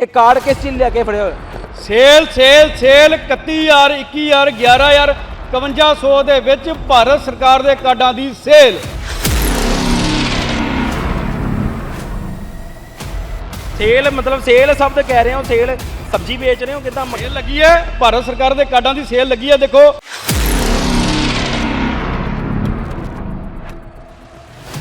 ਇਹ ਕਾਰਡ ਕਿਸ ਚੀਜ਼ ਲੈ ਕੇ ਫੜੇ ਹੋਏ ਸੇਲ ਸੇਲ ਸੇਲ 31000 21000 11000 5100 ਦੇ ਵਿੱਚ ਭਾਰਤ ਸਰਕਾਰ ਦੇ ਕਾਰਡਾਂ ਦੀ ਸੇਲ। ਸੇਲ ਮਤਲਬ ਸੇਲ ਸ਼ਬਦ ਕਹਿ ਰਹੇ ਹੋ ਸੇਲ ਸਬਜ਼ੀ ਵੇਚ ਰਹੇ ਹੋ ਕਿਦਾਂ ਸੇਲ ਲੱਗੀ ਹੈ ਭਾਰਤ ਸਰਕਾਰ ਦੇ ਕਾਰਡਾਂ ਦੀ ਸੇਲ ਲੱਗੀ ਹੈ ਦੇਖੋ।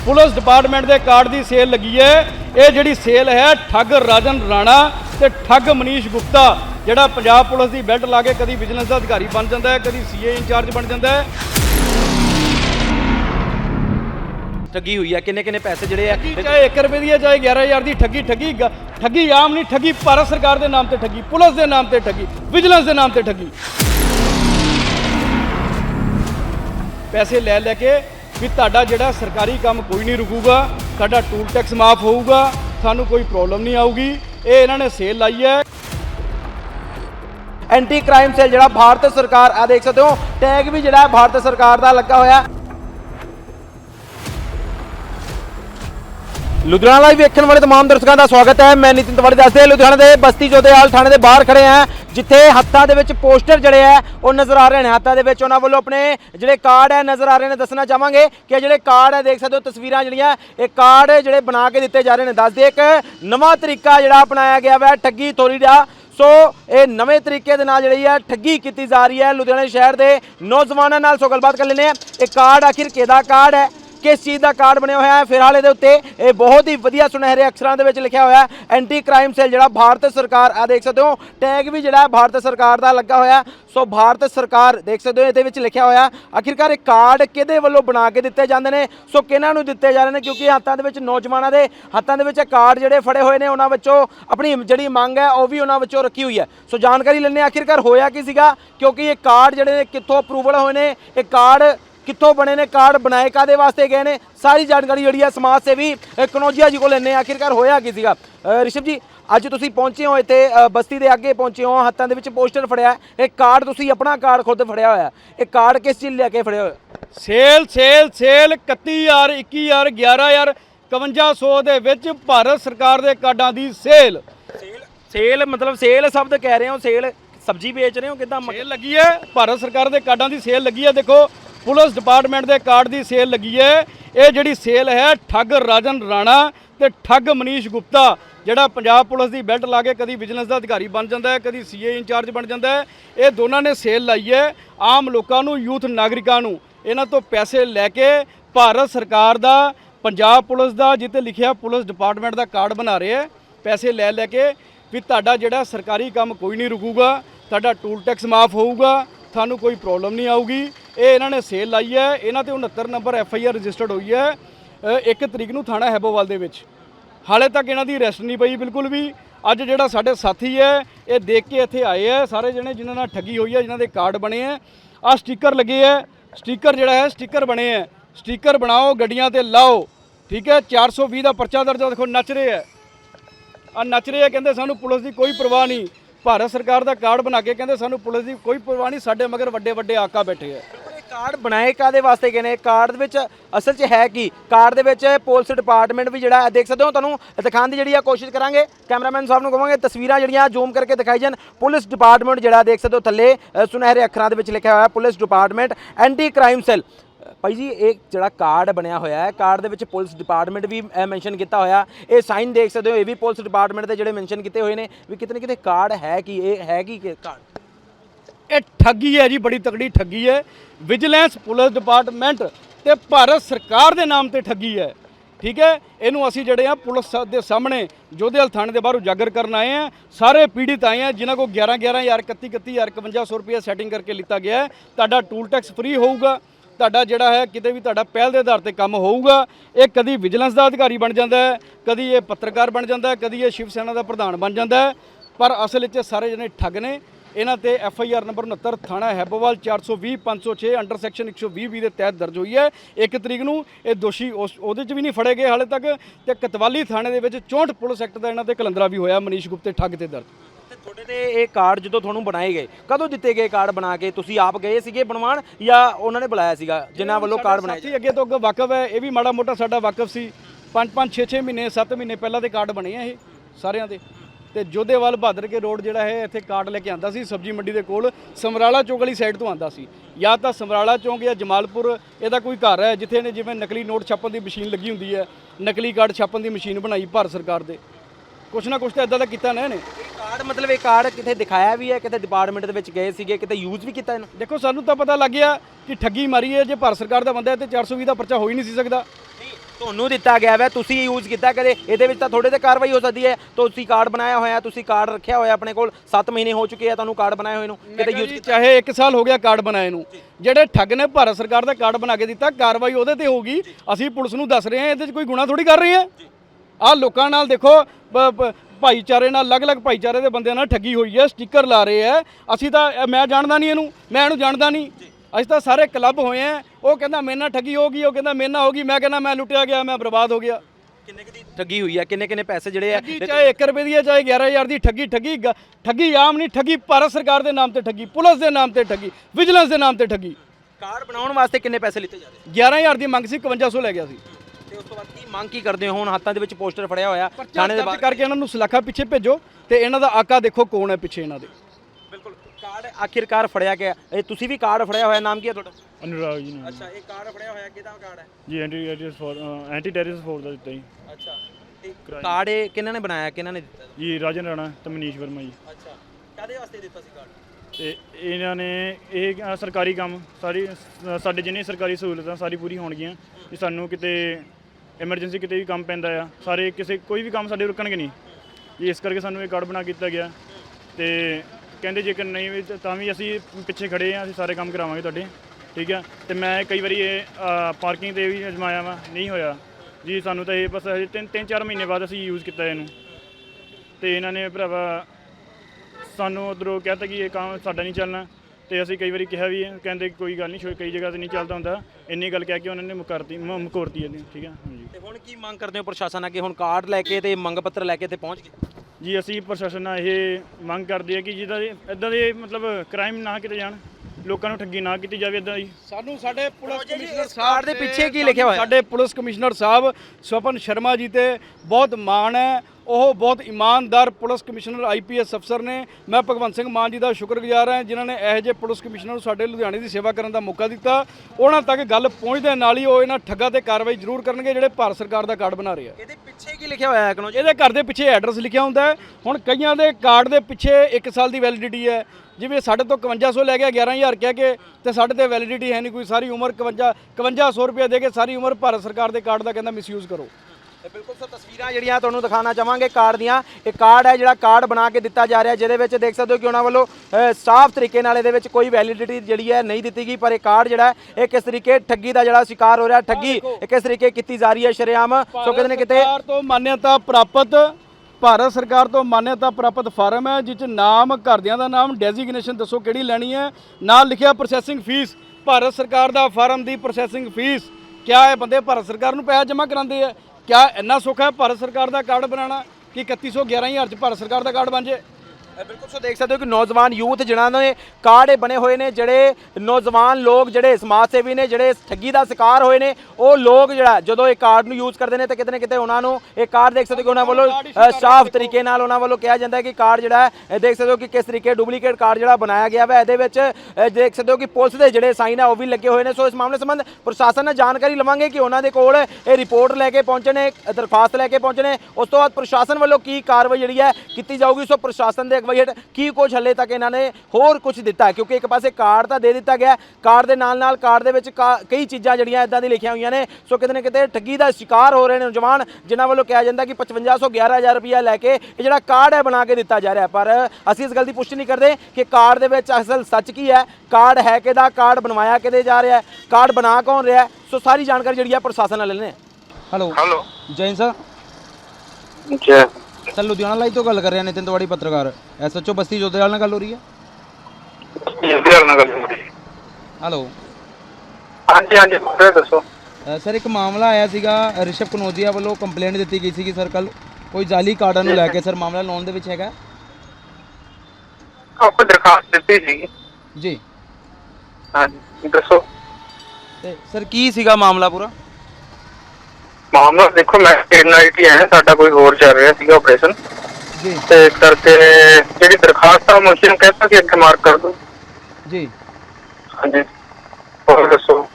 ਪੁਲਿਸ ਡਿਪਾਰਟਮੈਂਟ ਦੇ ਕਾਰਡ ਦੀ ਸੇਲ ਲੱਗੀ ਹੈ। ਇਹ ਜਿਹੜੀ ਸੇਲ ਹੈ ਠੱਗ ਰਾਜਨ ਰਾਣਾ ਤੇ ਠੱਗ ਮਨੀਸ਼ ਗੁਪਤਾ ਜਿਹੜਾ ਪੰਜਾਬ ਪੁਲਿਸ ਦੀ ਬੈਲਟ ਲਾ ਕੇ ਕਦੀ ਵਿਜੀਲੈਂਸ ਦਾ ਅਧਿਕਾਰੀ ਬਣ ਜਾਂਦਾ ਹੈ ਕਦੀ ਸੀਏ ਇੰਚਾਰਜ ਬਣ ਜਾਂਦਾ ਹੈ। ਠੱਗੀ ਹੋਈ ਹੈ। ਕਿੰਨੇ ਕਿੰਨੇ ਪੈਸੇ ਜਿਹੜੇ ਆ? ਚਾਹੇ 1 ਰੁਪਏ ਦੀ ਹੈ ਚਾਹੇ 11000 ਦੀ ਠੱਗੀ ਠੱਗੀ ਠੱਗੀ ਆਮ ਨਹੀਂ ਠੱਗੀ ਭਾਰਤ ਸਰਕਾਰ ਦੇ ਨਾਮ ਤੇ ਠੱਗੀ ਪੁਲਿਸ ਦੇ ਨਾਮ ਤੇ ਠੱਗੀ ਵਿਜੀਲੈਂਸ ਦੇ ਨਾਮ ਤੇ ਠੱਗੀ। ਪੈਸੇ ਲੈ ਲੈ ਕੇ ਵੀ ਤੁਹਾਡਾ ਜਿਹੜਾ ਸਰਕਾਰੀ ਕੰਮ ਕੋਈ ਨਹੀਂ ਰੁਕੂਗਾ ਸਾਡਾ ਟੂਲ ਟੈਕਸ ਮਾਫ ਹੋਊਗਾ, ਸਾਨੂੰ ਕੋਈ ਪ੍ਰੋਬਲਮ ਨਹੀਂ ਆਊਗੀ, ਇਹ ਇਹਨਾਂ ਨੇ ਸੇਲ ਲਾਈ ਹੈ। ਐਂਟੀ ਕ੍ਰਾਈਮ ਸੈਲ ਜਿਹੜਾ ਭਾਰਤ ਸਰਕਾਰ ਆ ਦੇਖ ਸਕਦੇ ਹੋ, ਟੈਗ ਵੀ ਜਿਹੜਾ ਭਾਰਤ ਸਰਕਾਰ ਦਾ ਲੱਗਾ ਹੋਇਆ। ਲੁਧਿਆਣਾ ਲਾਈਵ ਵੇਖਣ ਵਾਲੇ ਤਮਾਮ ਦਰਸ਼ਕਾਂ ਦਾ ਸਵਾਗਤ ਹੈ। ਮੈਂ ਨਿਤਿਨ ਤਵੜੀ ਦੱਸਦੇ ਲੁਧਿਆਣਾ ਦੇ ਬਸਤੀ ਜੋਧੇਵਾਲ ਥਾਣੇ ਦੇ ਬਾਹਰ ਖੜੇ ਹਾਂ। ਜਿੱਥੇ ਹੱਥਾਂ ਦੇ ਵਿੱਚ ਪੋਸਟਰ ਜਿਹੜੇ ਹੈ, ਉਹ ਨਜ਼ਰ ਆ ਰਹੇ ਨੇ। ਹੱਥਾਂ ਦੇ ਵਿੱਚ ਉਹਨਾਂ ਵੱਲੋਂ ਆਪਣੇ ਜਿਹੜੇ ਕਾਰਡ ਹੈ, ਨਜ਼ਰ ਆ ਰਹੇ ਨੇ। ਦੱਸਣਾ ਚਾਹਾਂਗੇ ਕਿ ਇਹ ਜਿਹੜੇ ਕਾਰਡ ਹੈ, ਦੇਖ ਸਕਦੇ ਹੋ ਤਸਵੀਰਾਂ ਜਿਹੜੀਆਂ, ਇਹ ਕਾਰਡ ਜਿਹੜੇ ਬਣਾ ਕੇ ਦਿੱਤੇ ਜਾ ਰਹੇ ਨੇ। ਦੱਸਦੇ ਇੱਕ ਨਵਾਂ ਤਰੀਕਾ ਜਿਹੜਾ ਅਪਣਾਇਆ ਗਿਆ ਹੈ ਠੱਗੀ ਥੋੜੀ ਦਾ। ਸੋ ਇਹ ਨਵੇਂ ਤਰੀਕੇ ਦੇ ਨਾਲ ਜਿਹੜੀ ਹੈ, ਠੱਗੀ ਕੀਤੀ ਜਾ ਰਹੀ ਹੈ ਲੁਧਿਆਣਾ ਸ਼ਹਿਰ ਦੇ ਨੌਜਵਾਨਾਂ ਨਾਲ। ਸੋ ਗੱਲਬਾਤ ਕਰ ਲੈਂਦੇ ਆ ਇਹ ਕਾਰਡ ਆਖਿਰ ਕਿਹਦਾ ਕਾਰਡ ਹੈ? ਕਿਸ ਚੀਜ਼ ਦਾ ਕਾਰਡ ਬਣਿਆ ਹੋਇਆ ਹੈ? ਫਿਲਹਾਲ ਇਹਦੇ ਉੱਤੇ ਇਹ ਬਹੁਤ ਹੀ ਵਧੀਆ ਸੁਨਹਿਰੇ ਅਕਸ਼ਰਾਂ ਦੇ ਵਿੱਚ ਲਿਖਿਆ ਹੋਇਆ ਹੈ। ਐਂਟੀ ਕ੍ਰਾਈਮ ਸੈੱਲ ਜਿਹੜਾ ਭਾਰਤ ਸਰਕਾਰ ਆ ਦੇਖ ਸਕਦੇ ਹੋ, ਟੈਗ ਵੀ ਜਿਹੜਾ ਭਾਰਤ ਸਰਕਾਰ ਦਾ ਲੱਗਾ ਹੋਇਆ ਸੋ ਭਾਰਤ ਸਰਕਾਰ, ਦੇਖ ਸਕਦੇ ਹੋ, ਇਹਦੇ ਵਿੱਚ ਲਿਖਿਆ ਹੋਇਆ ਆਖਿਰਕਾਰ ਇਹ ਕਾਰਡ ਕਿਹਦੇ ਵੱਲੋਂ ਬਣਾ ਕੇ ਦਿੱਤੇ ਜਾਂਦੇ ਨੇ? ਸੋ ਕਿਹਨਾਂ ਨੂੰ ਦਿੱਤੇ ਜਾ ਰਹੇ ਨੇ? ਕਿਉਂਕਿ ਹੱਥਾਂ ਦੇ ਵਿੱਚ ਨੌਜਵਾਨਾਂ ਦੇ, ਹੱਥਾਂ ਦੇ ਵਿੱਚ ਕਾਰਡ ਜਿਹੜੇ ਫੜੇ ਹੋਏ ਨੇ, ਉਹਨਾਂ ਵਿੱਚੋਂ ਆਪਣੀ ਜਿਹੜੀ ਮੰਗ ਹੈ, ਉਹ ਵੀ ਉਹਨਾਂ ਵਿੱਚੋਂ ਰੱਖੀ ਹੋਈ ਹੈ। ਸੋ ਜਾਣਕਾਰੀ ਲੈਣੇ ਆਖਿਰਕਾਰ ਹੋਇਆ ਕੀ ਸੀਗਾ? ਕਿਉਂਕਿ ਇਹ ਕਾਰਡ ਜਿਹੜੇ ਨੇ ਕਿੱਥੋਂ ਅਪਰੂਵਲ ਹੋਏ ਨੇ? ਇਹ ਕਾਰਡ ਕਿੱਥੋਂ ਬਣੇ ਨੇ ਕਾਰਡ ਬਣਾਏ ਕਾਦੇ ਵਾਸਤੇ ਗਏ ਨੇ ਸਾਰੀ ਜਾਣਕਾਰੀ ਜਿਹੜੀ ਹੈ ਸਮਾਜ ਸੇਵੀ ਕਨੌਜੀਆ ਜੀ ਕੋਲ ਲੈਣੇ ਆਖਿਰਕਾਰ ਹੋਇਆ ਕੀ ਸੀਗਾ? ਅ, ਰਿਸ਼ਭ ਜੀ ਅੱਜ ਤੁਸੀਂ ਪਹੁੰਚੇ ਹੋ ਇੱਥੇ ਬਸਤੀ ਦੇ ਅੱਗੇ ਪਹੁੰਚੇ ਹੋ ਹੱਥਾਂ ਦੇ ਵਿੱਚ ਪੋਸਟਰ ਫੜਿਆ। ਹੈ। ਇਹ ਕਾਰਡ ਤੁਸੀਂ ਆਪਣਾ ਕਾਰਡ ਖੁਦ ਫੜਿਆ ਹੋਇਆ। ਹੈ। ਇਹ ਕਾਰਡ ਕਿਸ ਚੀਜ਼ ਲੈ ਕੇ ਫੜਿਆ ਹੋਇਆ? ਸੇਲ ਸੇਲ ਸੇਲ 31000 21000 11000 5100 ਦੇ ਵਿੱਚ ਭਾਰਤ ਸਰਕਾਰ ਦੇ ਕਾਰਡਾਂ ਦੀ ਸੇਲ। ਸੇਲ ਸੇਲ ਮਤਲਬ ਸੇਲ ਸ਼ਬਦ ਕਹਿ ਰਹੇ ਹੋ ਸੇਲ ਸਬਜ਼ੀ ਵੇਚ ਰਹੇ ਹੋ ਕਿਦਾਂ ਸੇਲ ਲੱਗੀ ਹੈ ਭਾਰਤ ਸਰਕਾਰ ਦੇ ਕਾਰਡਾਂ ਦੀ ਸੇਲ ਲੱਗੀ ਹੈ ਦੇਖੋ। ਪੁਲਿਸ ਡਿਪਾਰਟਮੈਂਟ ਦੇ ਕਾਰਡ ਦੀ ਸੇਲ ਲੱਗੀ ਹੈ। ਇਹ ਜਿਹੜੀ ਸੇਲ ਹੈ, ਠੱਗ ਰਾਜਨ ਰਾਣਾ ਤੇ ਠੱਗ ਮਨੀਸ਼ ਗੁਪਤਾ, ਜਿਹੜਾ ਪੰਜਾਬ ਪੁਲਿਸ ਦੀ ਬੈਲਟ ਲਾ ਕੇ ਕਦੀ ਵਿਜੀਲੈਂਸ ਦਾ ਅਧਿਕਾਰੀ ਬਣ ਜਾਂਦਾ ਹੈ, ਕਦੀ ਸੀਏ ਇੰਚਾਰਜ ਬਣ ਜਾਂਦਾ ਹੈ। ਇਹ ਦੋਨਾਂ ਨੇ ਸੇਲ ਲਾਈ ਹੈ ਆਮ ਲੋਕਾਂ ਨੂੰ, ਯੂਥ ਨਾਗਰਿਕਾਂ ਨੂੰ। ਇਹਨਾਂ ਤੋਂ ਪੈਸੇ ਲੈ ਕੇ ਭਾਰਤ ਸਰਕਾਰ ਦਾ, ਪੰਜਾਬ ਪੁਲਿਸ ਦਾ ਜਿੱਤੇ ਲਿਖਿਆ ਪੁਲਿਸ ਡਿਪਾਰਟਮੈਂਟ ਦਾ ਕਾਰਡ ਬਣਾ ਰਹੇ ਹੈ, ਪੈਸੇ ਲੈ ਲੈ ਕੇ ਵੀ ਤੁਹਾਡਾ ਜਿਹੜਾ ਸਰਕਾਰੀ ਕੰਮ ਕੋਈ ਨਹੀਂ ਰੁਕੂਗਾ, ਤੁਹਾਡਾ ਟੂਲ ਟੈਕਸ ਮਾਫ ਹੋਊਗਾ, ਤੁਹਾਨੂੰ ਕੋਈ ਪ੍ਰੋਬਲਮ ਨਹੀਂ ਆਊਗੀ। ਇਹ ਇਹਨਾਂ ਨੇ ਸੇਲ ਲਾਈ ਹੈ, ਇਹਨਾਂ ਤੇ 69 number F I R registered ਹੋਈ ਹੈ ਇੱਕ ਤਰੀਕ ਨੂੰ ਥਾਣਾ ਹੈਬੋਵਾਲ ਦੇ ਵਿੱਚ। ਹਾਲੇ ਤੱਕ ਇਹਨਾਂ ਦੀ ਅਰੈਸਟ ਨਹੀਂ ਪਈ ਬਿਲਕੁਲ ਵੀ। ਅੱਜ ਜਿਹੜਾ ਸਾਡੇ ਸਾਥੀ ਹੈ, ਇਹ ਦੇਖ ਕੇ ਇੱਥੇ ਆਏ ਹੈ, ਸਾਰੇ ਜਣੇ ਜਿਨ੍ਹਾਂ ਨਾਲ ਠੱਗੀ ਹੋਈ ਹੈ, ਜਿਨ੍ਹਾਂ ਦੇ ਕਾਰਡ ਬਣੇ ਹੈ। ਆ ਸਟicker ਲੱਗੇ ਹੈ, ਸਟicker ਜਿਹੜਾ ਹੈ, ਸਟicker ਬਣੇ ਹੈ। ਸਟicker ਬਣਾਓ, ਗੱਡੀਆਂ ਤੇ ਲਾਓ, ਠੀਕ ਹੈ? 420 ਦਾ ਪਰਚਾ ਦਰਜ ਦੇਖੋ, ਨੱਚ ਰਹੇ ਹੈ। ਆ ਨੱਚ ਰਹੇ ਹੈ, ਕਹਿੰਦੇ ਸਾਨੂੰ ਪੁਲਿਸ ਦੀ ਕੋਈ ਪਰਵਾਹ ਨਹੀਂ। ਭਾਰਤ ਸਰਕਾਰ ਦਾ ਕਾਰਡ ਬਣਾ ਕੇ ਕਹਿੰਦੇ ਸਾਨੂੰ ਪੁਲਿਸ ਦੀ ਕੋਈ ਪਰਵਾਹ ਨਹੀਂ, ਸਾਡੇ ਮਗਰ ਵੱਡੇ ਵੱਡੇ ਆਕਾ ਬੈਠੇ ਹੈ। ਕਾਰਡ ਬਣਾਏ ਕਾਦੇ ਵਾਸਤੇ ਗਏ ਨੇ? ਕਾਰਡ ਦੇ ਵਿੱਚ ਅਸਲ 'ਚ ਹੈ ਕੀ? ਕਾਰਡ ਦੇ ਵਿੱਚ ਪੁਲਿਸ ਡਿਪਾਰਟਮੈਂਟ ਵੀ ਜਿਹੜਾ ਹੈ, ਦੇਖ ਸਕਦੇ ਹੋ ਤੁਹਾਨੂੰ ਦਿਖਾਉਣ ਦੀ ਜਿਹੜੀ ਆ ਕੋਸ਼ਿਸ਼ ਕਰਾਂਗੇ। ਕੈਮਰਾਮੈਨ ਸਾਹਿਬ ਨੂੰ ਕਹਾਂਗੇ ਤਸਵੀਰਾਂ ਜਿਹੜੀਆਂ ਜ਼ੂਮ ਕਰਕੇ ਦਿਖਾਈ ਜਾਣ। ਪੁਲਿਸ ਡਿਪਾਰਟਮੈਂਟ ਜਿਹੜਾ ਦੇਖ ਸਕਦੇ ਹੋ ਥੱਲੇ ਸੁਨਹਿਰੇ ਅੱਖਰਾਂ ਦੇ ਵਿੱਚ ਲਿਖਿਆ ਹੋਇਆ police department anti crime cell ਭਾਈ ਜੀ ਇਹ ਜਿਹੜਾ ਕਾਰਡ ਬਣਿਆ ਹੋਇਆ ਹੈ ਕਾਰਡ ਦੇ ਵਿੱਚ ਪੁਲਿਸ ਡਿਪਾਰਟਮੈਂਟ ਵੀ ਮੈਂਸ਼ਨ ਕੀਤਾ ਹੋਇਆ ਇਹ ਸਾਈਨ ਦੇਖ ਸਕਦੇ ਹੋ ਇਹ ਵੀ ਪੁਲਿਸ ਡਿਪਾਰਟਮੈਂਟ ਦੇ ਜਿਹੜੇ ਮੈਂਸ਼ਨ ਕੀਤੇ ਹੋਏ ਨੇ। ਵੀ ਕਿਤੇ ਨਾ ਕਿਤੇ ਕਾਰਡ ਹੈ ਕੀ? ਇਹ ਹੈ ਕੀ ਕਾਰਡ? ਇਹ ਠੱਗੀ ਹੈ ਜੀ, ਬੜੀ ਤਕੜੀ ਠੱਗੀ ਹੈ। ਵਿਜੀਲੈਂਸ ਪੁਲਿਸ ਡਿਪਾਰਟਮੈਂਟ ਤੇ ਭਾਰਤ ਸਰਕਾਰ ਦੇ ਨਾਮ ਤੇ ਠੱਗੀ ਹੈ। ਠੀਕ ਹੈ? ਇਹਨੂੰ ਅਸੀਂ ਜਿਹੜੇ ਆ ਪੁਲਿਸ ਦੇ ਸਾਹਮਣੇ ਜੋਧੇਵਾਲ ਥਾਣੇ ਦੇ ਬਾਹਰ ਉਜਾਗਰ ਕਰਨ ਆਏ ਆ। ਸਾਰੇ ਪੀੜਿਤ ਆਏ ਆ, ਜਿਨ੍ਹਾਂ ਕੋ 11 11000 31 31000 5100 ਰੁਪਏ ਸੈਟਿੰਗ ਕਰਕੇ ਲਿੱਤਾ ਗਿਆ ਹੈ। ਤੁਹਾਡਾ ਟੂਲ ਟੈਕਸ ਫ੍ਰੀ ਹੋਊਗਾ। ਤੁਹਾਡਾ ਜਿਹੜਾ ਹੈ, ਕਿਤੇ ਵੀ ਤੁਹਾਡਾ ਪਹਿਲ ਦੇ ਆਧਾਰ ਤੇ ਕੰਮ ਹੋਊਗਾ। ਇਹ ਕਦੀ ਵਿਜੀਲੈਂਸ ਦਾ ਅਧਿਕਾਰੀ ਬਣ ਜਾਂਦਾ ਹੈ, ਕਦੀ ਇਹ ਪੱਤਰਕਾਰ ਬਣ ਜਾਂਦਾ ਹੈ, ਕਦੀ ਇਹ ਸ਼ਿਵ ਸੈਨਾ ਦਾ ਪ੍ਰਧਾਨ ਬਣ ਜਾਂਦਾ ਹੈ। ਪਰ ਅਸਲ ਵਿੱਚ ਇਹ ਸਾਰੇ ਜਣੇ ਠੱਗ ਨੇ। ਇਹਨਾਂ ਤੇ ਐਫ ਆਈ ਆਰ ਨੰਬਰ 69 ਥਾਣਾ ਹੈਬੋਵਾਲ 420 506 ਅੰਡਰ ਸੈਕਸ਼ਨ 120 ਵੀ ਦੇ ਤਹਿਤ ਦਰਜ ਹੋਈ ਹੈ। ਇੱਕ ਤਰੀਕ ਨੂੰ ਇਹ ਦੋਸ਼ੀ ਉਸ ਉਹਦੇ 'ਚ ਵੀ ਨਹੀਂ ਫੜੇ ਗਏ ਹਾਲੇ ਤੱਕ ਤੇ ਕਤਵਾਲੀ ਥਾਣੇ ਦੇ ਵਿੱਚ 64 ਪੁਲਿਸ ਐਕਟ ਦਾ ਇਹਨਾਂ ਤੇ ਕਲੰਦਰਾ ਵੀ ਹੋਇਆ ਮਨੀਸ਼ ਗੁਪਤੇ ਠੱਗ ਤੇ ਦਰਜ। ਤੁਹਾਡੇ ਤੇ ਇਹ ਕਾਰਡ ਜਦੋਂ ਤੁਹਾਨੂੰ ਬਣਾਏ ਗਏ ਕਦੋਂ ਦਿੱਤੇ ਗਏ ਕਾਰਡ ਬਣਾ ਕੇ? ਤੁਸੀਂ ਆਪ ਗਏ ਸੀਗੇ ਬਣਵਾਉਣ ਜਾਂ ਉਹਨਾਂ ਨੇ ਬੁਲਾਇਆ ਸੀਗਾ ਜਿਨ੍ਹਾਂ ਵੱਲੋਂ ਕਾਰਡ ਬਣਾਏ ਸਾਥੀ ਅੱਗੇ ਤੋਂ ਅੱਗੇ ਵਾਕਫ ਹੈ ਇਹ ਵੀ ਮਾੜਾ ਮੋਟਾ ਸਾਡਾ ਵਾਕਫ ਸੀ। 5 5 6 6 ਮਹੀਨੇ 7 ਮਹੀਨੇ ਪਹਿਲਾਂ ਦੇ ਕਾਰਡ ਬਣੇ ਆ ਇਹ ਸਾਰਿਆਂ ਦੇ। ਤੇ ਜੋਧੇਵਾਲ ਬਹਾਦਰ ਕੇ ਰੋਡ ਜਿਹੜਾ ਹੈ ਇੱਥੇ ਕਾਰਡ ਲੈ ਕੇ ਆਂਦਾ ਸੀ ਸਬਜ਼ੀ ਮੰਡੀ ਦੇ ਕੋਲ। ਸਮਰਾਲਾ ਚੌਕ ਵਾਲੀ ਸਾਈਡ ਤੋਂ ਆਂਦਾ ਸੀ। ਜਾਂ ਤਾਂ ਸਮਰਾਲਾ ਚੌਂਕ ਜਾਂ ਜਮਾਲਪੁਰ ਇਹਦਾ ਕੋਈ ਘਰ ਹੈ ਜਿੱਥੇ ਨੇ ਜਿਵੇਂ ਨਕਲੀ ਨੋਟ ਛਾਪਣ ਦੀ ਮਸ਼ੀਨ ਲੱਗੀ ਹੁੰਦੀ ਹੈ ਨਕਲੀ ਕਾਰਡ ਛਾਪਣ ਦੀ ਮਸ਼ੀਨ ਬਣਾਈ ਭਾਰਤ ਸਰਕਾਰ ਦੇ। ਕੁਛ ਨਾ ਕੁਛ ਤਾਂ ਇਦਾਂ ਦਾ ਕੀਤਾ ਨਾ ਇਹਨੇ। ਇਹ ਕਾਰਡ ਮਤਲਬ ਇਹ ਕਾਰਡ ਕਿਤੇ ਦਿਖਾਇਆ ਵੀ ਹੈ ਕਿਤੇ ਡਿਪਾਰਟਮੈਂਟ ਦੇ ਵਿੱਚ ਗਏ ਸੀਗੇ ਕਿਤੇ ਯੂਜ਼ ਵੀ ਕੀਤਾ ਇਹਨੂੰ? ਦੇਖੋ ਸਾਨੂੰ ਤਾਂ ਪਤਾ ਲੱਗ ਗਿਆ ਕਿ ਠੱਗੀ ਮਾਰੀ ਹੈ ਜੇ ਭਾਰਤ ਸਰਕਾਰ ਦਾ ਬੰਦਾ ਹੈ ਤੇ 420 ਦਾ ਪਰਚਾ ਹੋ ਹੀ ਨਹੀਂ ਸੀ ਸਕਦਾ। ਤੁਹਾਨੂੰ ਦਿੱਤਾ ਗਿਆ ਵੈ ਤੁਸੀਂ ਯੂਜ਼ ਕੀਤਾ ਕਦੇ? ਇਹਦੇ ਵਿੱਚ ਤਾਂ ਥੋੜੇ ਤੇ ਕਾਰਵਾਈ ਹੋ ਸਕਦੀ ਹੈ। ਤੁਸੀਂ ਕਾਰਡ ਬਣਾਇਆ ਹੋਇਆ ਤੁਸੀਂ ਕਾਰਡ ਰੱਖਿਆ ਹੋਇਆ ਆਪਣੇ ਕੋਲ। 7 ਮਹੀਨੇ ਹੋ ਚੁੱਕੇ ਆ ਤੁਹਾਨੂੰ ਕਾਰਡ ਬਣਾਏ ਹੋਏ ਨੂੰ। ਕਿਤੇ ਯੂਜ਼ ਚਾਹੇ 1 ਸਾਲ ਹੋ ਗਿਆ ਕਾਰਡ ਬਣਾਏ ਨੂੰ। ਜਿਹੜੇ ਠੱਗ ਨੇ ਭਾਰਤ ਸਰਕਾਰ ਦਾ ਕਾਰਡ ਬਣਾ ਕੇ ਦਿੱਤਾ ਕਾਰਵਾਈ ਉਹਦੇ ਤੇ ਹੋਊਗੀ। ਅਸੀਂ ਪੁਲਿਸ ਨੂੰ ਦੱਸ ਰਹੇ ਹਾਂ ਇਹਦੇ 'ਚ ਕੋਈ ਗੁਨਾਹ ਥੋੜੀ ਕਰ ਰਹੇ ਹਾਂ। ਆਹ ਲੋਕਾਂ ਨਾਲ ਦੇਖੋ ਭਾਈਚਾਰੇ ਨਾਲ ਅਲੱਗ-ਅਲੱਗ ਭਾਈਚਾਰੇ ਦੇ ਬੰਦਿਆਂ ਨਾਲ ਠੱਗੀ ਹੋਈ ਹੈ ਸਟicker ਲਾ ਰਹੇ ਹੈ। ਅਸੀਂ ਤਾਂ ਮੈਂ ਜਾਣਦਾ ਨਹੀਂ ਇਹਨੂੰ ਮੈਂ ਇਹਨੂੰ ਜਾਣਦਾ ਨਹੀਂ। ਅਸੀਂ ਤਾਂ ਸਾਰੇ ਕਲੱਬ ਹੋਏ ਆ। ਉਹ ਕਹਿੰਦਾ ਮੇਰੇ ਨਾਲ ਠੱਗੀ ਹੋ ਗਈ ਉਹ ਕਹਿੰਦਾ ਮੇਰੇ ਨਾਲ ਹੋ ਗਈ। ਮੈਂ ਕਹਿੰਦਾ ਮੈਂ ਲੁੱਟਿਆ ਗਿਆ ਮੈਂ ਬਰਬਾਦ ਹੋ ਗਿਆ। ਕਿੰਨੇ ਕੁ ਦੀ ਠੱਗੀ ਹੋਈ ਹੈ ਕਿੰਨੇ ਕਿੰਨੇ ਪੈਸੇ ਜਿਹੜੇ ਆ? ਠੱਗੀ ਚਾਹੇ 1 ਰੁਪਏ ਦੀ ਹੈ ਚਾਹੇ 11000 ਦੀ ਠੱਗੀ ਠੱਗੀ ਗ- ਠੱਗੀ ਆਮ ਨਹੀਂ ਠੱਗੀ ਭਾਰਤ ਸਰਕਾਰ ਦੇ ਨਾਮ ਤੇ ਠੱਗੀ ਪੁਲਿਸ ਦੇ ਨਾਮ ਤੇ ਠੱਗੀ ਵਿਜੀਲੈਂਸ ਦੇ ਨਾਮ ਤੇ ਠੱਗੀ। ਕਾਰਡ ਬਣਾਉਣ ਵਾਸਤੇ ਕਿੰਨੇ ਪੈਸੇ ਲਿੱਤੇ ਜਾਂਦੇ 11000 ਦੀ ਮੰਗ ਸੀ 5100 ਲੈ ਗਿਆ ਸੀ। ਤੇ ਉਸ ਤੋਂ ਬਾਅਦ ਕੀ ਮੰਗ ਕੀ ਕਰਦੇ ਹੋ? ਹੁਣ ਹੱਥਾਂ ਦੇ ਵਿੱਚ ਪੋਸਟਰ ਫੜਿਆ ਹੋਇਆ। ਥਾਣੇ ਦੇ ਬਾਹਰ ਕਰਕੇ ਇਹਨਾਂ ਨੂੰ ਸਲਾਖਾ ਪਿੱਛੇ ਭੇਜੋ ਤੇ ਇਹਨਾਂ ਦਾ ਆਕਾ ਦੇਖੋ ਕੌਣ ਹੈ ਪਿੱਛੇ ਇਹਨਾਂ ਦੇ। ਕਾਰਡ ਆਖਿਰਕਾਰ ਫੜਿਆ ਗਿਆ। ਇਹ ਤੁਸੀਂ ਵੀ ਕਾਰਡ ਫੜਿਆ ਹੋਇਆ? ਨਾਮ ਕੀ ਹੈ ਤੁਹਾਡਾ? ਅਨੁਰਾਗ ਜੀ ਨੇ ਅੱਛਾ ਇਹ ਕਾਰਡ ਫੜਿਆ ਹੋਇਆ ਕਿਹਦਾ ਕਾਰਡ ਹੈ? ਜੀ anti terrorist force anti terrorist force ਦਾ ਦਿੱਤਾ ਜੀ। ਅੱਛਾ ਇਹ ਕਾਰਡ ਇਹ ਕਿਹਨਾਂ ਨੇ ਬਣਾਇਆ? ਕਿਹਨਾਂ ਨੇ ਦਿੱਤਾ? ਜੀ ਰਾਜਨ ਰਾਣਾ ਤੇ ਮਨੀਸ਼ ਵਰਮਾ ਜੀ। ਅੱਛਾ ਕਾਦੇ ਵਾਸਤੇ ਦਿੱਤਾ ਸੀ ਕਾਰਡ? ਤੇ ਇਹਨਾਂ ਨੇ ਇਹ ਅ, ਸਰਕਾਰੀ ਕੰਮ ਸਾਰੀ ਸ- ਸਾਡੇ ਜਿੰਨੇ ਸਰਕਾਰੀ ਸਹੂਲਤਾਂ ਸਾਰੀ ਪੂਰੀ ਹੋਣਗੀਆਂ ਕਿ ਸਾਨੂੰ ਕਿਤੇ ਐਮਰਜੈਂਸੀ ਕਿਤੇ ਵੀ ਕੰਮ ਪੈਂਦਾ ਆ ਸਾਰੇ ਕਿਸੇ ਕੋਈ ਵੀ ਕੰਮ ਸਾਡੇ ਰੁਕਣਗੇ ਨਹੀਂ। ਜੀ ਇਸ ਕਰਕੇ ਸਾਨੂੰ ਇਹ ਕਾਰਡ ਬਣਾ ਕੇ ਦਿੱਤਾ ਗਿਆ। ਤੇ ਕਹਿੰਦੇ ਜੇਕਰ ਨਹੀਂ ਵੀ ਤਾਂ- ਵੀ ਅਸੀਂ ਪਿੱਛੇ ਖੜੇ ਆ, ਅਸੀਂ ਸਾਰੇ ਕੰਮ ਕਰਾਵਾਂਗੇ ਤੁਹਾਡੇ, ਠੀਕ ਆ? ਤੇ ਮੈਂ ਕਈ ਵਾਰੀ ਇਹ ਪਾਰਕਿੰਗ ਤੇ ਵੀ ਅਜਮਾਇਆ ਵਾ, ਨਹੀਂ ਹੋਇਆ। ਜੀ, ਸਾਨੂੰ ਤਾਂ ਇਹ ਬਸ ਹਜੇ ਤਿੰਨ ਤਿੰਨ ਚਾਰ ਮਹੀਨੇ ਬਾਅਦ ਅਸੀਂ ਯੂਜ਼ ਕੀਤਾ ਇਹਨੂੰ। ਤੇ ਇਹਨਾਂ ਨੇ ਭਰਾਵਾ, ਸਾਨੂੰ ਉਧਰੋਂ ਕਹਿਤਾ ਕਿ ਇਹ ਕੰਮ ਸਾਡਾ ਨਹੀਂ ਚੱਲਣਾ। ਤੇ ਅਸੀਂ ਕਈ ਵਾਰੀ ਕਿਹਾ ਵੀ ਹੈ ਕਹਿੰਦੇ ਕੋਈ ਗੱਲ ਨਹੀਂ ਕਈ ਜਗ੍ਹਾ ਤੇ ਨਹੀਂ ਚੱਲਦਾ ਹੁੰਦਾ। ਇੰਨੀ ਗੱਲ ਕਹਿ ਕੇ ਉਹਨਾਂ ਨੇ ਮੁਕਰਤੀ ਮ- ਮੁਕਰਤੀ ਇਹਨੇ ਠੀਕ ਹੈ ਹਾਂਜੀ। ਤੇ ਹੁਣ ਕੀ ਮੰਗ ਕਰਦੇ ਹੋ ਪ੍ਰਸ਼ਾਸਨ ਅੱਗੇ? ਹੁਣ ਕਾਰਡ ਲੈ ਕੇ ਤੇ ਮੰਗ ਪੱਤਰ ਲੈ ਕੇ ਤੇ ਪਹੁੰਚ ਗਏ? ਜੀ ਅਸੀਂ ਪ੍ਰਸ਼ਾਸਨ ਨਾਲ ਇਹ ਮੰਗ ਕਰਦੇ ਆ ਕਿ ਜਿਹਦਾ ਇਦਾਂ ਦੇ ਮਤਲਬ ਕ੍ਰਾਈਮ ਨਾ ਕੀਤੇ ਜਾਣ ਲੋਕਾਂ ਨੂੰ ਠੱਗੀ ਨਾ ਕੀਤੀ ਜਾਵੇ ਇਦਾਂ ਦੀ ਸਾਨੂੰ ਸਾਡੇ ਪੁਲਿਸ ਕਮਿਸ਼ਨਰ ਕਾਰਡ ਦੇ ਪਿੱਛੇ ਕੀ ਲਿਖਿਆ ਹੋਇਆ? ਸਾਡੇ ਪੁਲਿਸ ਕਮਿਸ਼ਨਰ ਸਾਹਿਬ ਸਵਪਨ ਸ਼ਰਮਾ ਜੀ ਤੇ ਬਹੁਤ ਮਾਣ ਹੈ ਉਹ ਬਹੁਤ ਇਮਾਨਦਾਰ ਪੁਲਿਸ ਕਮਿਸ਼ਨਰ ਆਈਪੀਐਸ ਅਫਸਰ ਨੇ। ਮੈਂ ਭਗਵੰਤ ਸਿੰਘ ਮਾਨ ਜੀ ਦਾ ਸ਼ੁਕਰਗੁਜ਼ਾਰ ਹਾਂ ਜਿਨ੍ਹਾਂ ਨੇ ਇਹੋ ਜਿਹੇ ਪੁਲਿਸ ਕਮਿਸ਼ਨਰ ਨੂੰ ਸਾਡੇ ਲੁਧਿਆਣੇ ਦੀ ਸੇਵਾ ਕਰਨ ਦਾ ਮੌਕਾ ਦਿੱਤਾ। ਉਹਨਾਂ ਤੱਕ ਗੱਲ ਪਹੁੰਚਦੇ ਨਾਲ ਹੀ ਉਹ ਇਹਨਾਂ ਠੱਗਾਂ ਤੇ ਕਾਰਵਾਈ ਜ਼ਰੂਰ ਕਰਨਗੇ ਜਿਹੜੇ ਭਾਰਤ ਸਰਕਾਰ ਦਾ ਕਾਰਡ ਬਣਾ ਰਹੇ ਆ। ਇਹਦੇ ਪਿੱਛੇ ਕੀ ਲਿਖਿਆ ਹੋਇਆ ਹੈ ਕਨੋ ਇਹਦੇ ਘਰ ਦੇ ਪਿੱਛੇ ਐਡਰੈਸ ਲਿਖਿਆ ਹੁੰਦਾ ਹੈ। ਹੁਣ ਕਈਆਂ ਦੇ ਕਾਰਡ ਦੇ ਪਿੱਛੇ 1 ਸਾਲ ਦੀ ਵੈਲਿਡਿਟੀ ਹੈ। ਜਿਵੇਂ ਸਾਡੇ ਤੋਂ 5100 ਲੈ ਗਿਆ 11000 ਕਹਿ ਕੇ ਤੇ ਸਾਡੇ ਤੇ ਵੈਲਿਡਿਟੀ ਹੈ ਨਹੀਂ ਕੋਈ। ਸਾਰੀ ਉਮਰ 51 5100 ਰੁਪਏ ਦੇ ਕੇ ਸਾਰੀ ਉਮਰ ਭਾਰਤ ਸਰਕਾਰ ਦੇ ਕਾਰਡ ਦਾ ਕਹਿੰਦਾ ਮਿਸਯੂਜ਼ ਕਰੋ। ਤੇ ਬਿਲਕੁਲ ਸੋ ਤਸਵੀਰਾਂ ਜਿਹੜੀਆਂ ਤੁਹਾਨੂੰ ਦਿਖਾਉਣਾ ਚਾਹਾਂਗੇ ਕਾਰਡ ਦੀਆਂ। ਇਹ ਕਾਰਡ ਹੈ ਜਿਹੜਾ ਕਾਰਡ ਬਣਾ ਕੇ ਦਿੱਤਾ ਜਾ ਰਿਹਾ ਜਿਹਦੇ ਵਿੱਚ ਦੇਖ ਸਕਦੇ ਹੋ ਕਿ ਉਹਨਾਂ ਵੱਲੋਂ ਸਾਫ਼ ਤਰੀਕੇ ਨਾਲ ਇਹਦੇ ਵਿੱਚ ਕੋਈ ਵੈਲਿਡਿਟੀ ਜਿਹੜੀ ਹੈ ਨਹੀਂ ਦਿੱਤੀ ਗਈ ਪਰ ਇਹ ਕਾਰਡ ਜਿਹੜਾ ਹੈ ਇਹ ਕਿਸ ਤਰੀਕੇ ਠੱਗੀ ਦਾ ਜਿਹੜਾ ਸ਼ਿਕਾਰ ਹੋ ਰਿਹਾ ਠੱਗੀ ਇਹ ਕਿਸ ਤਰੀਕੇ ਕੀਤੀ ਜਾ ਰਹੀ ਹੈ ਸ਼ਰੇਆਮ। ਸੋ ਕਿਤੇ ਨਾ ਕਿਤੇ ਸਰਕਾਰ ਤੋਂ ਮਾਨਿਅਤਾ ਪ੍ਰਾਪਤ ਭਾਰਤ ਸਰਕਾਰ ਤੋਂ ਮਾਨਿਅਤਾ ਪ੍ਰਾਪਤ ਫਾਰਮ ਹੈ ਜਿਸ 'ਚ ਨਾਮ ਘਰਦਿਆਂ ਦਾ ਨਾਮ ਡੈਜ਼ਿਗਨੇਸ਼ਨ ਦੱਸੋ ਕਿਹੜੀ ਲੈਣੀ ਹੈ। ਨਾਲ ਲਿਖਿਆ ਪ੍ਰੋਸੈਸਿੰਗ ਫੀਸ ਭਾਰਤ ਸਰਕਾਰ ਦਾ ਫਾਰਮ ਦੀ ਪ੍ਰੋਸੈਸਿੰਗ ਫੀਸ ਕਿਆ ਇਹ ਬੰਦੇ ਭਾਰਤ ਸਰਕਾਰ ਨੂੰ ਪੈਸਾ ਜਮ੍ਹਾਂ ਕਰਾਉਂਦੇ ਆ? ਕਿਆ ਇੰਨਾ ਸੁੱਖ ਹੈ? ਭਾਰਤ ਸਰਕਾਰ ਦਾ ਕਾਰਡ ਬਣਾਉਣਾ ਕਿ 3111 ਚ ਭਾਰਤ ਸਰਕਾਰ ਦਾ ਕਾਰਡ ਬਣ ਜੇ ਬਿਲਕੁਲ ਸੋ ਦੇਖ ਸਕਦੇ ਹੋ ਕਿ ਨੌਜਵਾਨ ਯੂਥ ਜਿਨ੍ਹਾਂ ਨੇ ਕਾਰਡ ਇਹ ਬਣੇ ਹੋਏ ਨੇ, ਜਿਹੜੇ ਨੌਜਵਾਨ ਲੋਕ, ਜਿਹੜੇ ਸਮਾਜ ਸੇਵੀ ਨੇ, ਜਿਹੜੇ ਠੱਗੀ ਦਾ ਸ਼ਿਕਾਰ ਹੋਏ ਨੇ, ਉਹ ਲੋਕ ਜਿਹੜਾ, ਜਦੋਂ ਇਹ ਕਾਰਡ ਨੂੰ ਯੂਜ਼ ਕਰਦੇ ਨੇ ਤਾਂ ਕਿਤੇ ਨਾ ਕਿਤੇ ਉਹਨਾਂ ਨੂੰ ਇਹ ਕਾਰਡ ਦੇਖ ਸਕਦੇ ਹੋ ਕਿ ਉਹਨਾਂ ਵੱਲੋਂ ਸਾਫ਼ ਤਰੀਕੇ ਨਾਲ ਉਹਨਾਂ ਵੱਲੋਂ ਕਿਹਾ ਜਾਂਦਾ ਹੈ ਕਿ ਕਾਰਡ ਜਿਹੜਾ ਹੈ ਦੇਖ ਸਕਦੇ ਹੋ ਕਿ ਕਿਸ ਤਰੀਕੇ ਡੁਪਲੀਕੇਟ ਕਾਰਡ ਜਿਹੜਾ ਬਣਾਇਆ ਗਿਆ ਵਾ। ਇਹਦੇ ਵਿੱਚ ਦੇਖ ਸਕਦੇ ਹੋ ਕਿ ਪੁਲਿਸ ਦੇ ਜਿਹੜੇ ਸਾਈਨ ਆ ਉਹ ਵੀ ਲੱਗੇ ਹੋਏ ਨੇ। ਸੋ ਇਸ ਮਾਮਲੇ ਸੰਬੰਧ ਪ੍ਰਸ਼ਾਸਨ ਨਾਲ ਜਾਣਕਾਰੀ ਲਵਾਂਗੇ ਕਿ ਉਹਨਾਂ ਦੇ ਕੋਲ ਇਹ ਰਿਪੋਰਟ ਲੈ ਕੇ ਪਹੁੰਚੇ ਨੇ, ਦਰਖਾਸਤ ਲੈ ਕੇ ਪਹੁੰਚਣੇ ਨੇ। ਉਸ ਤੋਂ ਬਾਅਦ ਪ੍ਰਸ਼ਾਸਨ ਵੱਲੋਂ ਕੀ ਕਾਰਵਾਈ ਜਿਹੜੀ ਹੈ ਕੀਤੀ ਜਾਊਗੀ, ਸੋ ਪ੍ਰਸ਼ਾਸਨ ਦੇ ਹੇਠ ਕੀ ਕੁਝ ਹੱਲੇ ਤੱਕ ਇਹਨਾਂ ਨੇ ਹੋਰ ਕੁਝ ਦਿੱਤਾ? ਕਿਉਂਕਿ ਇੱਕ ਪਾਸੇ ਕਾਰਡ ਤਾਂ ਦੇ ਦਿੱਤਾ ਗਿਆ ਕਾਰਡ ਦੇ ਨਾਲ ਨਾਲ ਕਾਰਡ ਦੇ ਵਿੱਚ ਕਾ- ਕਈ ਚੀਜ਼ਾਂ ਜਿਹੜੀਆਂ ਇਦਾਂ ਦੀ ਲਿਖੀਆਂ ਹੋਈਆਂ ਨੇ। ਸੋ ਕਿਤੇ ਨਾ ਕਿਤੇ ਠੱਗੀ ਦਾ ਸ਼ਿਕਾਰ ਹੋ ਰਹੇ ਨੇ ਨੌਜਵਾਨ ਜਿਨ੍ਹਾਂ ਵੱਲੋਂ ਕਿਹਾ ਜਾਂਦਾ ਕਿ 5500 11000 ਰੁਪਇਆ ਲੈ ਕੇ ਇਹ ਜਿਹੜਾ ਕਾਰਡ ਹੈ ਬਣਾ ਕੇ ਦਿੱਤਾ ਜਾ ਰਿਹਾ। ਪਰ ਅਸੀਂ ਇਸ ਗੱਲ ਦੀ ਪੁਸ਼ਟੀ ਨਹੀਂ ਕਰਦੇ ਕਿ ਕਾਰਡ ਦੇ ਵਿੱਚ ਅਸਲ ਸੱਚ ਕੀ ਹੈ। ਕਾਰਡ ਹੈ ਕਿਹਦਾ? ਕਾਰਡ ਬਣਵਾਇਆ ਕਿਹਦੇ ਜਾ ਰਿਹਾ ਹੈ? ਕਾਰਡ ਬਣਾ ਕੌਣ ਰਿਹਾ? ਸੋ ਸਾਰੀ ਜਾਣਕਾਰੀ ਜਿਹੜੀ ਹੈ ਪ੍ਰਸ਼ਾਸਨ ਨਾਲ ਲੈਣੇ hello hello Jain sir ji sir Ludhiana live ਤੋਂ ਗੱਲ ਕਰ ਰਹੇ ਨੇ ਤਿੰਨ ਤਵਾੜੀ ਪੱਤਰਕਾਰ। ਐਸਐਚਓ ਬਸਤੀ ਜੋਧੇਵਾਲ ਨਾਲ ਗੱਲ ਹੋ ਰਹੀ ਹੈ? ਜਲਦੀ ਨਾਲ ਗੱਲ ਕਰੀ ਹੈਲੋ। ਹਾਂਜੀ ਹਾਂਜੀ ਫਿਰ ਦੱਸੋ। ਸਰ ਇੱਕ ਮਾਮਲਾ ਆਇਆ ਸੀਗਾ ਰਿਸ਼ਵ ਕਨੋਦੀਆ ਵੱਲੋਂ ਕੰਪਲੇਂਟ ਦਿੱਤੀ ਗਈ ਸੀਗੀ ਸਰ ਕੱਲ ਕੋਈ ਜਾਲੀ ਕਾਰਡਾਂ ਨੂੰ ਲੈ ਕੇ ਸਰ ਮਾਮਲਾ ਲੋਨ ਦੇ ਵਿੱਚ ਹੈਗਾ? ਆਪਾਂ ਦਰਖਾਸਤ ਦਿੱਤੀ ਸੀ। ਜੀ। ਹਾਂਜੀ ਦੱਸੋ। ਤੇ ਸਰ ਕੀ ਸੀਗਾ ਮਾਮਲਾ ਪੂਰਾ? ਮਾਮਲਾ ਦੇਖੋ ਮੈਂ ਕਿਡਨਾਈਟੀ ਹੈ ਸਾਡਾ ਕੋਈ ਹੋਰ ਚੱਲ ਰਿਹਾ ਸੀਗਾ ਆਪਰੇਸ਼ਨ ਜੀ। ਤੇ ਇਸ ਕਰਕੇ ਜਿਹੜੀ ਦਰਖਾਸਤ ਆ ਮੁਨਸ਼ੀ ਨੂੰ ਕਹਿੰਦਾ ਕਿ ਇੱਥੇ ਮਾਰਕ ਕਰ ਦੋ ਜੀ। ਹਾਂਜੀ। ਹੋਰ ਦੱਸੋ?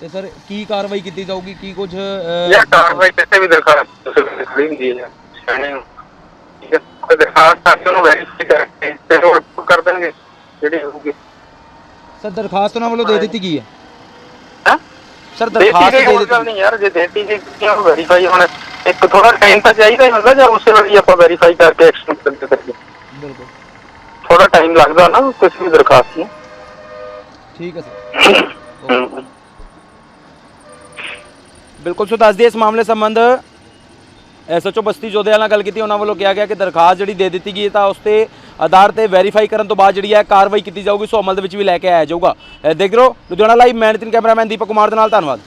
ਤੇ ਸਰ ਕੀ ਕਾਰਵਾਈ ਕੀਤੀ ਜਾਊਗੀ? ਕੀ ਕੁਝ ਯਾਰ ਕਾਰਵਾਈ ਕਿਸੇ ਵੀ ਦਰਖਾਸਤ ਖੜੀ ਹੁੰਦੀ ਹੈ ਸਿਆਣੇ ਹੋ। ਠੀਕ ਹੈ? ਤੇ ਦਰਖਾਸਤ ਆ ਕੇ ਉਹਨੂੰ ਵੈਰੀਫਾਈ ਕਰਕੇ ਤੇ ਉਹ ਕਰ ਦੇਣਗੇ ਜਿਹੜੀ ਹੋਊਗੀ। ਸਰ ਦਰਖਾਸਤ ਉਹਨਾਂ ਵੱਲੋਂ ਦੇ ਦਿੱਤੀ ਗਈ ਹਾਂ? ਸਰ ਦਰਖਾਸਤ ਦੇ ਦਿੱਤੀ। ਨਹੀਂ ਯਾਰ ਜੇ ਦੇਤੀ ਗਈ ਕਿਉਂ ਵੈਰੀਫਾਈ ਹੁਣ ਇੱਕ ਥੋੜਾ ਟਾਈਮ ਤਾਂ ਚਾਹੀਦਾ ਹੀ ਹੁੰਦਾ ਜਾਂ ਉਸੇ ਵੇਲੇ ਆਪਾਂ ਵੈਰੀਫਾਈ ਕਰਕੇ ਐਕਸ਼ਨ ਕਰਦੇ ਕਰੀਏ? ਬਿਲਕੁਲ। ਥੋੜਾ ਟਾਈਮ ਲੱਗਦਾ ਨਾ ਕਿਸੇ ਵੀ ਦਰਖਾਸਤ ਨੂੰ। ਠੀਕ ਹੈ ਸਰ। ਬਿਲਕੁਲ ਸੋ ਦੱਸ ਦਈਏ ਇਸ ਮਾਮਲੇ ਸੰਬੰਧ। ਐਸਐਚਓ ਬਸਤੀ ਜੋਧਿਆਂ ਨਾਲ ਗੱਲ ਕੀਤੀ, ਉਹਨਾਂ ਵੱਲੋਂ ਕਿਹਾ ਗਿਆ ਕਿ ਦਰਖਾਸਤ ਜਿਹੜੀ ਦੇ ਦਿੱਤੀ ਗਈ ਹੈ ਤਾਂ ਉਸ ਤੇ ਆਧਾਰ ਤੇ ਵੈਰੀਫਾਈ ਕਰਨ ਤੋਂ ਬਾਅਦ ਜਿਹੜੀ ਹੈ ਕਾਰਵਾਈ ਕੀਤੀ ਜਾਊਗੀ, ਸੋ ਅਮਲ ਦੇ ਵਿੱਚ ਵੀ ਲੈ ਕੇ ਆਇਆ ਜਾਊਗਾ। ਦੇਖ ਰਹੇ ਹੋ ਲੁਧਿਆਣਾ ਲਾਈਵ, ਮੈਂ ਨਿਤਿਨ ਕੈਮਰਾਮੈਨ ਦੀਪਕ ਕੁਮਾਰ ਦੇ ਨਾਲ, ਧੰਨਵਾਦ।